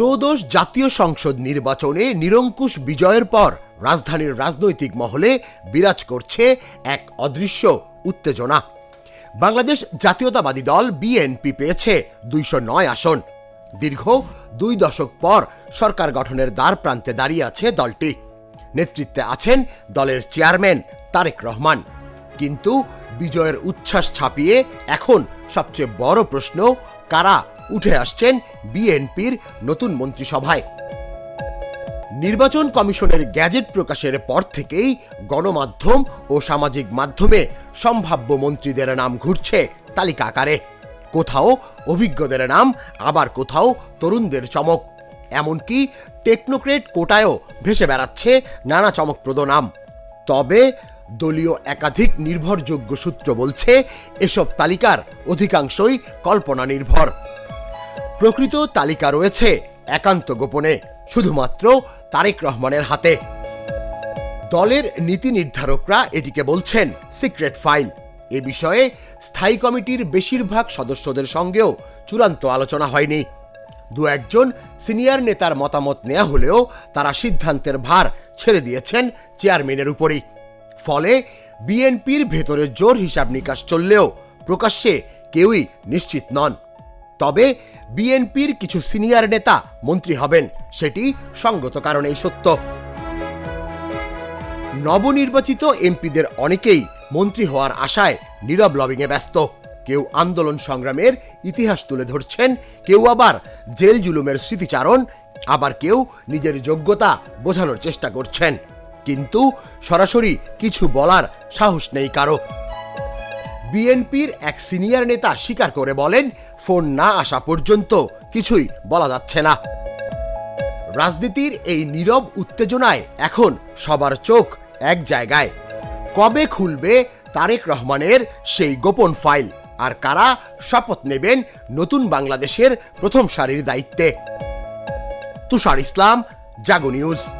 ত্রয়োদশ জাতীয় সংসদ নির্বাচনে নিরঙ্কুশ বিজয়ের পর রাজধানীর রাজনৈতিক মহলে বিরাজ করছে এক অদৃশ্য উত্তেজনা। বাংলাদেশ জাতীয়তাবাদী দল বিএনপি পেয়েছে দুইশো নয় আসন। দীর্ঘ দুই দশক পর সরকার গঠনের দ্বার প্রান্তে দাঁড়িয়ে আছে দলটি। নেতৃত্বে আছেন দলের চেয়ারম্যান তারেক রহমান। কিন্তু বিজয়ের উচ্ছ্বাস ছাপিয়ে এখন সবচেয়ে বড় প্রশ্ন, কারা উঠে আসছেন বিএনপির নতুন মন্ত্রিসভায়। নির্বাচন কমিশনের গ্যাজেট প্রকাশের পর থেকেই গণমাধ্যম ও সামাজিক মাধ্যমে সম্ভাব্য মন্ত্রীদের নাম ঘুরছে তালিকা আকারে। কোথাও অভিজ্ঞদের নাম, আবার কোথাও তরুণদের চমক। এমনকি টেকনোক্রেট কোটায়ও ভেসে বেড়াচ্ছে নানা চমকপ্রদ নাম। তবে দলীয় একাধিক নির্ভরযোগ্য সূত্র বলছে, এসব তালিকার অধিকাংশই কল্পনা নির্ভর প্রকৃত তালিকা রয়েছে একান্ত গোপনে, শুধুমাত্র তারেক রহমানের হাতে। দলের নীতি নির্ধারকরা এটিকে বলছেন সিক্রেট ফাইল। এ বিষয়ে স্থায়ী কমিটির বেশিরভাগ সদস্যদের সঙ্গেও চূড়ান্ত আলোচনা হয়নি। দু একজন সিনিয়র নেতার মতামত নেওয়া হলেও তারা সিদ্ধান্তের ভার ছেড়ে দিয়েছেন চেয়ারম্যানের উপরই। ফলে বিএনপির ভেতরে জোর হিসাব নিকাশ চললেও প্রকাশ্যে কেউই নিশ্চিত নন। তবে বিএনপির কিছু সিনিয়র নেতা মন্ত্রী হবেন। সেটি সঙ্গত কারণেই সত্য। নবনির্বাচিত এমপিদের অনেকেই মন্ত্রী হওয়ার আশায় নীরব লবিংয়ে ব্যস্ত। কেউ আন্দোলন সংগ্রামের ইতিহাস তুলে ধরছেন, কেউ আবার জেল জুলুমের স্মৃতিচারণ, আবার কেউ নিজের যোগ্যতা বোঝানোর চেষ্টা করছেন। কিন্তু সরাসরি কিছু বলার সাহস নেই কারও। বিএনপির এক সিনিয়র নেতা স্বীকার করে বলেন, ফোন না আসা পর্যন্ত কিছুই বলা যাচ্ছে না। রাজনীতির এই নীরব উত্তেজনায় এখন সবার চোখ এক জায়গায়। কবে খুলবে তারেক রহমানের সেই গোপন ফাইল? আর কারা শপথ নেবেন নতুন বাংলাদেশের প্রথম সারির দায়িত্বে? তুষার ইসলাম, জাগো নিউজ।